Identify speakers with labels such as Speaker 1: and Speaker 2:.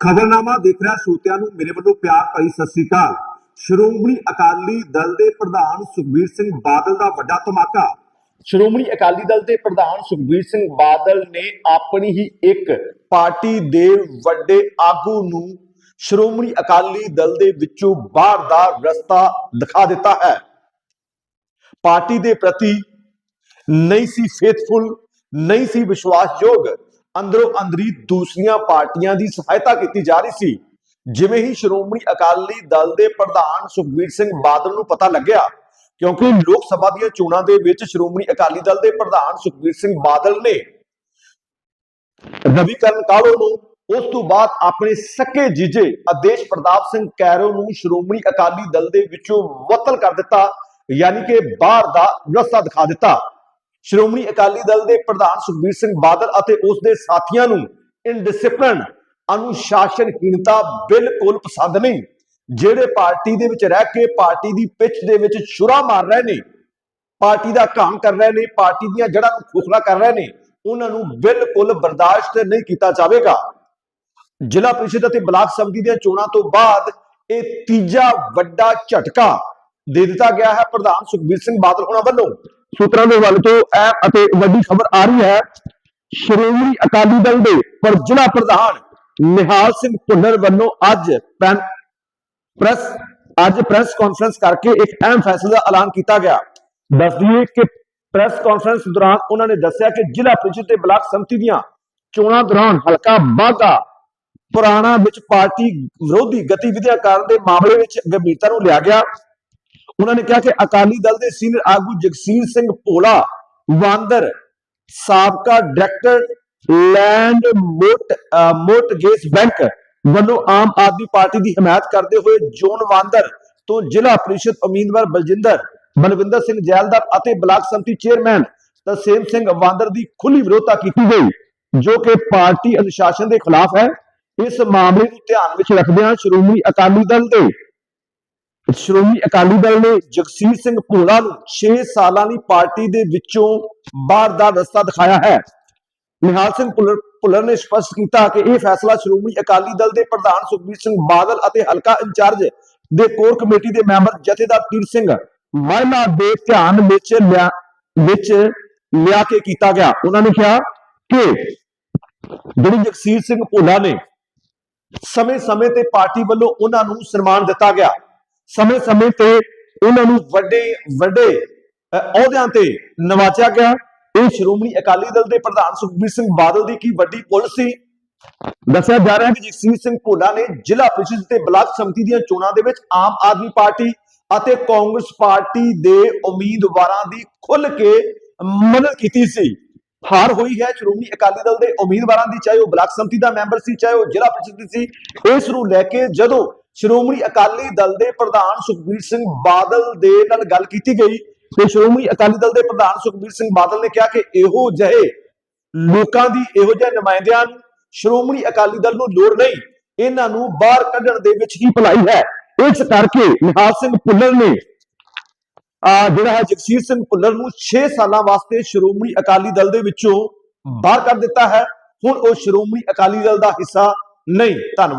Speaker 1: ਖਬਰਨਾਮਾ ਦੇਖ ਰਿਹਾ ਸਰੋਤਿਆਂ ਨੂੰ ਮੇਰੇ ਵੱਲੋਂ ਪਿਆਰ ਭਰੀ ਸਤਿ ਸ੍ਰੀ ਅਕਾਲ। ਸ਼੍ਰੋਮਣੀ ਅਕਾਲੀ ਦਲ ਦੇ ਪ੍ਰਧਾਨ ਸੁਖਬੀਰ ਸਿੰਘ ਬਾਦਲ ਦਾ ਵੱਡਾ ਧਮਾਕਾ। ਸ਼੍ਰੋਮਣੀ ਅਕਾਲੀ ਦਲ ਦੇ ਪ੍ਰਧਾਨ ਸੁਖਬੀਰ ਸਿੰਘ ਬਾਦਲ ਨੇ ਆਪਣੀ ਹੀ ਇੱਕ ਪਾਰਟੀ ਦੇ ਵੱਡੇ ਆਗੂ ਨੂੰ ਸ਼੍ਰੋਮਣੀ ਅਕਾਲੀ ਦਲ ਦੇ ਵਿੱਚੋਂ ਬਾਹਰ ਦਾ ਰਸਤਾ ਦਿਖਾ ਦਿੱਤਾ ਹੈ। ਪਾਰਟੀ ਦੇ ਪ੍ਰਤੀ ਨਹੀਂ ਸੀ ਫੇਥਫੁਲ ਨਹੀਂ ਸੀ ਵਿਸ਼ਵਾਸਯੋਗ ਅੰਦਰੋਂ ਅੰਦਰੀ ਦੂਸਰੀਆਂ ਪਾਰਟੀਆਂ ਦੀ ਸਹਾਇਤਾ ਕੀਤੀ ਜਾ ਰਹੀ ਸੀ। ਜਿਵੇਂ ਹੀ ਸ਼੍ਰੋਮਣੀ ਅਕਾਲੀ ਦਲ ਦੇ ਪ੍ਰਧਾਨ ਸੁਖਬੀਰ ਸਿੰਘ ਬਾਦਲ ਨੂੰ ਪਤਾ ਲੱਗਿਆ, ਕਿਉਂਕਿ ਲੋਕ ਸਭਾ ਦੀਆਂ ਚੋਣਾਂ ਦੇ ਵਿੱਚ ਸ਼੍ਰੋਮਣੀ ਅਕਾਲੀ ਦਲ ਦੇ ਪ੍ਰਧਾਨ ਸੁਖਬੀਰ ਸਿੰਘ ਬਾਦਲ ਨੇ ਰਵੀਕਰਨ ਕਾਲੋ ਨੂੰ, ਉਸ ਤੋਂ ਬਾਅਦ ਆਪਣੇ ਸਕੇ ਜੀਜੇ ਆਦੇਸ਼ ਪ੍ਰਤਾਪ ਸਿੰਘ ਕੈਰੋ ਨੂੰ ਸ਼੍ਰੋਮਣੀ ਅਕਾਲੀ ਦਲ ਦੇ ਵਿੱਚੋਂ ਮੁਅੱਤਲ ਕਰ ਦਿੱਤਾ, ਯਾਨੀ ਕਿ ਬਾਹਰ ਦਾ ਰਸਤਾ ਦਿਖਾ ਦਿੱਤਾ। ਸ਼੍ਰੋਮਣੀ ਅਕਾਲੀ ਦਲ ਦੇ ਪ੍ਰਧਾਨ ਸੁਖਬੀਰ ਸਿੰਘ ਬਾਦਲ ਅਤੇ ਉਸ ਦੇ ਸਾਥੀਆਂ ਨੂੰ ਇਨਡਿਸਪਲਿਨ ਅਨੁਸ਼ਾਸਨਹੀਣਤਾ ਬਿਲਕੁਲ ਪਸੰਦ ਨਹੀਂ। ਜਿਹੜੇ ਪਾਰਟੀ ਦੇ ਵਿੱਚ ਰਹਿ ਕੇ ਪਾਰਟੀ ਦੀ ਪਿੱਛ ਦੇ ਵਿੱਚ ਛੁਰਾ ਮਾਰ ਰਹੇ ਨੇ, ਪਾਰਟੀ ਦਾ ਕੰਮ ਕਰ ਰਹੇ ਨੇ, ਪਾਰਟੀ ਦੀਆਂ ਜੜ੍ਹਾਂ ਨੂੰ ਖੋਖਲਾ ਕਰ ਰਹੇ ਨੇ, ਉਹਨਾਂ ਨੂੰ ਬਿਲਕੁਲ ਬਰਦਾਸ਼ਤ ਨਹੀਂ ਕੀਤਾ ਜਾਵੇਗਾ। ਜ਼ਿਲ੍ਹਾ ਪ੍ਰੀਸ਼ਦ ਅਤੇ ਬਲਾਕ ਸਮਿਤੀ ਦੀਆਂ ਚੋਣਾਂ ਤੋਂ ਬਾਅਦ ਇਹ ਤੀਜਾ ਵੱਡਾ ਝਟਕਾ ਦੇ ਦਿੱਤਾ ਗਿਆ ਹੈ ਪ੍ਰਧਾਨ ਸੁਖਬੀਰ ਸਿੰਘ ਬਾਦਲ ਹੋਣਾ ਵੱਲੋਂ। ਸੂਤਰਾਂ ਦੇ ਵੱਲ ਤੋਂ ਇਹ ਅਤੇ ਵੱਡੀ ਖਬਰ ਆ ਰਹੀ ਹੈ, ਸ਼੍ਰੋਮਣੀ ਅਕਾਲੀ ਦਲ ਦੇ ਪਰ ਜ਼ਿਲ੍ਹਾ ਪ੍ਰਧਾਨ ਨਿਹਾਲ ਸਿੰਘ ਭੁੱਲਰ ਵੱਲੋਂ ਅੱਜ ਪ੍ਰੈਸ ਅੱਜ ਪ੍ਰੈਸ ਕਾਨਫਰੰਸ ਕਰਕੇ ਇੱਕ ਅਹਿਮ ਫੈਸਲੇ ਦਾ ਐਲਾਨ ਕੀਤਾ ਗਿਆ। ਦੱਸ ਦਈਏ ਕਿ ਪ੍ਰੈਸ ਕਾਨਫਰੰਸ ਦੌਰਾਨ ਉਹਨਾਂ ਨੇ ਦੱਸਿਆ ਕਿ ਜ਼ਿਲ੍ਹਾ ਪ੍ਰੀਸ਼ਦ ਤੇ ਬਲਾਕ ਸੰਮਤੀ ਦੀਆਂ ਚੋਣਾਂ ਦੌਰਾਨ ਹਲਕਾ ਬਾਗਾ ਪੁਰਾਣਾ ਵਿੱਚ ਪਾਰਟੀ ਵਿਰੋਧੀ ਗਤੀਵਿਧੀਆਂ ਕਰਨ ਦੇ ਮਾਮਲੇ ਵਿੱਚ ਗੰਭੀਰਤਾ ਨੂੰ ਲਿਆ ਗਿਆ। ਉਹਨਾਂ ਨੇ ਕਿਹਾ ਕਿ ਅਕਾਲੀ ਦਲ ਦੇ ਸੀਨੀਅਰ ਆਗੂ ਜਗਸੀਰ ਸਿੰਘ ਭੋਲਾ, ਵਾਂਦਰ, ਸਾਬਕਾ ਡਾਇਰੈਕਟਰ, ਲੈਂਡ ਮੋਟ ਅਹ ਬੈਂਕ ਵੱਲੋਂ ਆਮ ਆਦਮੀ ਪਾਰਟੀ ਦੀ ਹਮਾਇਤ ਕਰਦੇ ਹੋਏ ਜੋਨ ਵਾਂਦਰ ਤੋਂ ਜ਼ਿਲ੍ਹਾ ਪ੍ਰੀਸ਼ਦ ਉਮੀਦਵਾਰ ਬਲਜਿੰਦਰ ਬਲਵਿੰਦਰ ਸਿੰਘ ਜੈਲਦਾਰ ਅਤੇ ਬਲਾਕ ਸੰਮਤੀ ਚੇਅਰਮੈਨ ਤਰਸੇਮ ਸਿੰਘ ਵਾਂਦਰ ਦੀ ਖੁੱਲੀ ਵਿਰੋਧਤਾ ਕੀਤੀ ਗਈ, ਜੋ ਕਿ ਪਾਰਟੀ ਅਨੁਸ਼ਾਸਨ ਦੇ ਖਿਲਾਫ ਹੈ। ਇਸ ਮਾਮਲੇ ਨੂੰ ਧਿਆਨ ਵਿੱਚ ਰੱਖਦਿਆਂ ਸ਼੍ਰੋਮਣੀ ਅਕਾਲੀ ਦਲ ਦੇ ਸ਼੍ਰੋਮਣੀ ਅਕਾਲੀ ਦਲ ਨੇ ਜਗਸੀਰ ਸਿੰਘ ਭੋਲਾ ਨੂੰ 6 ਸਾਲਾਂ ਦੀ ਪਾਰਟੀ ਦੇ ਵਿੱਚੋਂ ਬਾਹਰ ਦਾ ਰਸਤਾ ਦਿਖਾਇਆ ਹੈ। ਨਿਹਾਲ ਸਿੰਘ ਭੁੱਲਰ ਭੁੱਲਰ ਨੇ ਸਪਸ਼ਟ ਕੀਤਾ ਕਿ ਇਹ ਫੈਸਲਾ ਸ਼੍ਰੋਮਣੀ ਅਕਾਲੀ ਦਲ ਦੇ ਪ੍ਰਧਾਨ ਸੁਖਬੀਰ ਸਿੰਘ ਬਾਦਲ ਅਤੇ ਹਲਕਾ ਇੰਚਾਰਜ ਦੇ ਕੋਰ ਕਮੇਟੀ ਦੇ ਮੈਂਬਰ ਜਥੇਦਾਰ ਤੀਰ ਸਿੰਘ ਮਹਿਲਾ ਦੇ ਧਿਆਨ ਵਿੱਚ ਲਿਆ ਵਿੱਚ ਲਿਆ ਕੇ ਕੀਤਾ ਗਿਆ। ਉਹਨਾਂ ਨੇ ਕਿਹਾ ਕਿ ਜਿਹੜੀ ਜਗਸੀਰ ਸਿੰਘ ਭੋਲਾ ਨੇ ਸਮੇਂ-ਸਮੇਂ ਤੇ ਪਾਰਟੀ ਵੱਲੋਂ ਉਹਨਾਂ ਨੂੰ ਸਨਮਾਨ ਦਿੱਤਾ ਗਿਆ। ਸਮੇਂ-ਸਮੇਂ ਤੇ ਉਹਨਾਂ ਨੂੰ ਵੱਡੇ ਵੱਡੇ ਅਹੁਦਿਆਂ ਤੇ ਨਵਾਜਿਆ ਗਿਆ। ਇਹ ਸ਼੍ਰੋਮਣੀ ਅਕਾਲੀ ਦਲ ਦੇ ਪ੍ਰਧਾਨ ਸੁਖਬੀਰ ਸਿੰਘ ਬਾਦਲ ਦੀ ਕੀ ਵੱਡੀ ਪੁੱਲ ਦੱਸਿਆ ਜਾ ਰਿਹਾ ਹੈ ਕਿ ਜਗਸੀਰ ਸਿੰਘ ਭੋਲਾ ਨੇ ਜ਼ਿਲ੍ਹਾ ਪ੍ਰੀਸ਼ਦ ਤੇ ਬਲਾਕ ਸਮਿਤੀ ਦੀਆਂ ਚੋਣਾਂ ਦੇ ਵਿੱਚ ਆਮ ਆਦਮੀ ਪਾਰਟੀ ਅਤੇ ਕਾਂਗਰਸ ਪਾਰਟੀ ਦੇ ਉਮੀਦਵਾਰਾਂ ਦੀ ਖੁੱਲ ਕੇ ਮਦਦ ਕੀਤੀ ਸੀ। ਹਾਰ ਹੋਈ ਹੈ ਸ਼੍ਰੋਮਣੀ ਅਕਾਲੀ ਦਲ ਦੇ ਉਮੀਦਵਾਰਾਂ ਦੀ, ਚਾਹੇ ਉਹ ਬਲਾਕ ਸਮਿਤੀ ਦਾ ਮੈਂਬਰ ਸੀ, ਚਾਹੇ ਉਹ ਜ਼ਿਲ੍ਹਾ ਪ੍ਰੀਸ਼ਦ ਦੀ ਸੀ। ਇਸ ਨੂੰ ਲੈ ਕੇ ਜਦੋਂ ਸ਼੍ਰੋਮਣੀ ਅਕਾਲੀ ਦਲ ਦੇ ਪ੍ਰਧਾਨ ਸੁਖਬੀਰ ਸਿੰਘ ਬਾਦਲ ਦੇ ਨਾਲ ਗੱਲ ਕੀਤੀ ਗਈ ਤੇ ਸ਼੍ਰੋਮਣੀ ਅਕਾਲੀ ਦਲ ਦੇ ਪ੍ਰਧਾਨ ਸੁਖਬੀਰ ਸਿੰਘ ਬਾਦਲ ਨੇ ਕਿਹਾ ਕਿ ਇਹੋ ਜਿਹੇ ਲੋਕਾਂ ਦੀ ਇਹੋ ਜਿਹੇ ਨੁਮਾਇੰਦਿਆਂ ਨੂੰ ਸ਼੍ਰੋਮਣੀ ਅਕਾਲੀ ਦਲ ਨੂੰ ਲੋੜ ਨਹੀਂ। ਇਹਨਾਂ ਨੂੰ ਬਾਹਰ ਕੱਢਣ ਦੇ ਵਿੱਚ ਹੀ ਭਲਾਈ ਹੈ। ਇਸ ਕਰਕੇ ਨਿਹਾਲ ਸਿੰਘ ਭੁੱਲਰ ਨੇ ਆ ਜਿਹੜਾ ਹੈ ਜਗਸੀਰ ਸਿੰਘ ਭੁੱਲਰ ਨੂੰ 6 ਸਾਲਾਂ ਵਾਸਤੇ ਸ਼੍ਰੋਮਣੀ ਅਕਾਲੀ ਦਲ ਦੇ ਵਿੱਚੋਂ ਬਾਹਰ ਕੱਢ ਦਿੱਤਾ ਹੈ। ਹੁਣ ਉਹ ਸ਼੍ਰੋਮਣੀ ਅਕਾਲੀ ਦਲ ਦਾ ਹਿੱਸਾ ਨਹੀਂ। ਧੰਨਵਾਦ।